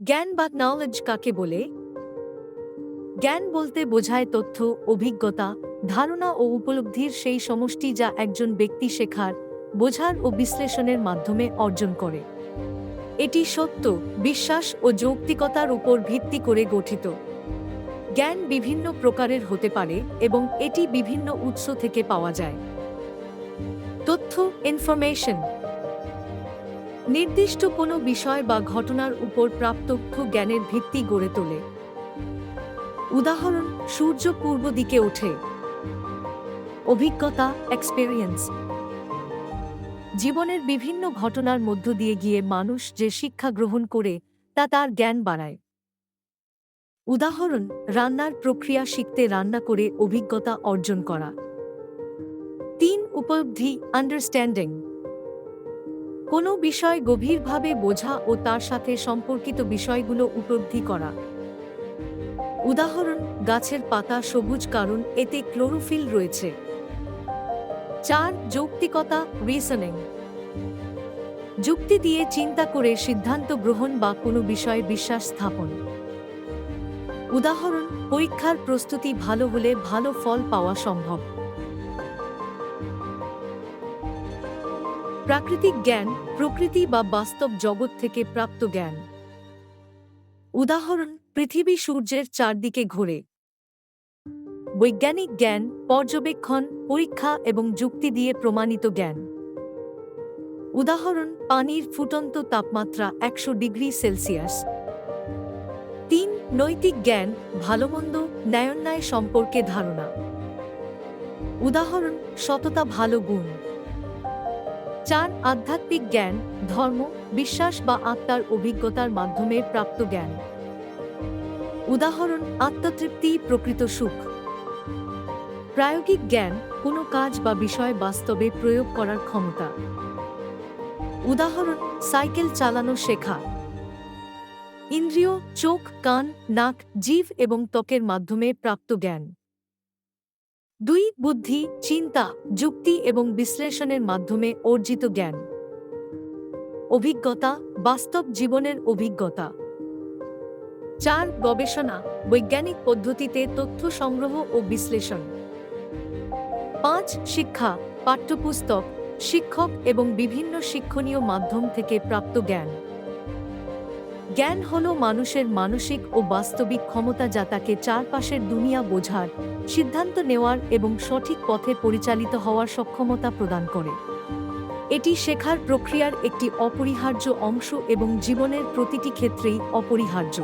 জ্ঞান বা নলেজ কাকে বলে? জ্ঞান বলতে বোঝায় তথ্য, অভিজ্ঞতা, ধারণা ও উপলব্ধির সেই সমষ্টি যা একজন ব্যক্তি শেখার, বোঝার ও বিশ্লেষণের মাধ্যমে অর্জন করে। এটি সত্য, বিশ্বাস ও যৌক্তিকতার উপর ভিত্তি করে গঠিত। জ্ঞান বিভিন্ন প্রকারের হতে পারে এবং এটি বিভিন্ন উৎস থেকে পাওয়া যায়। তথ্য ইনফরমেশন নির্দিষ্ট কোনো বিষয় বা ঘটনার উপর প্রাপ্ত জ্ঞানের ভিত্তি গড়ে তোলে। উদাহরণ, সূর্য পূর্ব দিকে ওঠে। অভিজ্ঞতা এক্সপেরিয়েন্স জীবনের বিভিন্ন ঘটনার মধ্য দিয়ে গিয়ে মানুষ যে শিক্ষা গ্রহণ করে, তা তার জ্ঞান বাড়ায়। উদাহরণ, রান্নার প্রক্রিয়া শিখতে রান্না করে অভিজ্ঞতা অর্জন করা। তিন, উপলব্ধি আন্ডারস্ট্যান্ডিং কোনো বিষয় গভীরভাবে বোঝা ও তার সাথে সম্পর্কিত বিষয়গুলো উপলব্ধি করা। উদাহরণ, গাছের পাতা সবুজ কারণ, এতে ক্লোরোফিল রয়েছে। চার, যৌক্তিকতা রিসনিং যুক্তি দিয়ে চিন্তা করে সিদ্ধান্ত গ্রহণ বা কোনো বিষয়ে বিশ্বাস স্থাপন। উদাহরণ, পরীক্ষার প্রস্তুতি ভালো হলে ভালো ফল পাওয়া সম্ভব। প্রাকৃতিক জ্ঞান প্রকৃতি বা বাস্তব জগৎ থেকে প্রাপ্ত জ্ঞান। উদাহরণ, পৃথিবী সূর্যের চারদিকে ঘোরে। বৈজ্ঞানিক জ্ঞান, পর্যবেক্ষণ, পরীক্ষা এবং যুক্তি দিয়ে প্রমাণিত জ্ঞান। উদাহরণ, পানির ফুটন্ত তাপমাত্রা একশো ডিগ্রি সেলসিয়াস। তিন, নৈতিক জ্ঞান, ভালোমন্দ, ন্যায়োন্যায় সম্পর্কে ধারণা। উদাহরণ, সততা ভালো গুণ। চার আধ্যাত্মিক জ্ঞান, ধর্ম, বিশ্বাস বা আত্মার অভিজ্ঞতার মাধ্যমে প্রাপ্ত জ্ঞান। উদাহরণ, আত্মতৃপ্তি, প্রকৃত সুখ। প্রায়োগিক জ্ঞান, কোনো কাজ বা বিষয় বাস্তবে প্রয়োগ করার ক্ষমতা। উদাহরণ, সাইকেল চালানো শেখা। ইন্দ্রিয়, চোখ, কান, নাক, জীব এবং ত্বকের মাধ্যমে প্রাপ্ত জ্ঞান। দুই বুদ্ধি, চিন্তা, যুক্তি এবং বিশ্লেষণের মাধ্যমে অর্জিত জ্ঞান। অভিজ্ঞতা, বাস্তব জীবনের অভিজ্ঞতা। চার, গবেষণা, বৈজ্ঞানিক পদ্ধতিতে তথ্য সংগ্রহ ও বিশ্লেষণ। পাঁচ, শিক্ষা, পাঠ্যপুস্তক, শিক্ষক এবং বিভিন্ন শিক্ষণীয় মাধ্যম থেকে প্রাপ্ত জ্ঞান। জ্ঞান হল মানুষের মানসিক ও বাস্তবিক ক্ষমতা যা তাকে চারপাশের দুনিয়া বোঝার, সিদ্ধান্ত নেওয়ার এবং সঠিক পথে পরিচালিত হওয়ার সক্ষমতা প্রদান করে। এটি শেখার প্রক্রিয়ার একটি অপরিহার্য অংশ এবং জীবনের প্রতিটি ক্ষেত্রেই অপরিহার্য।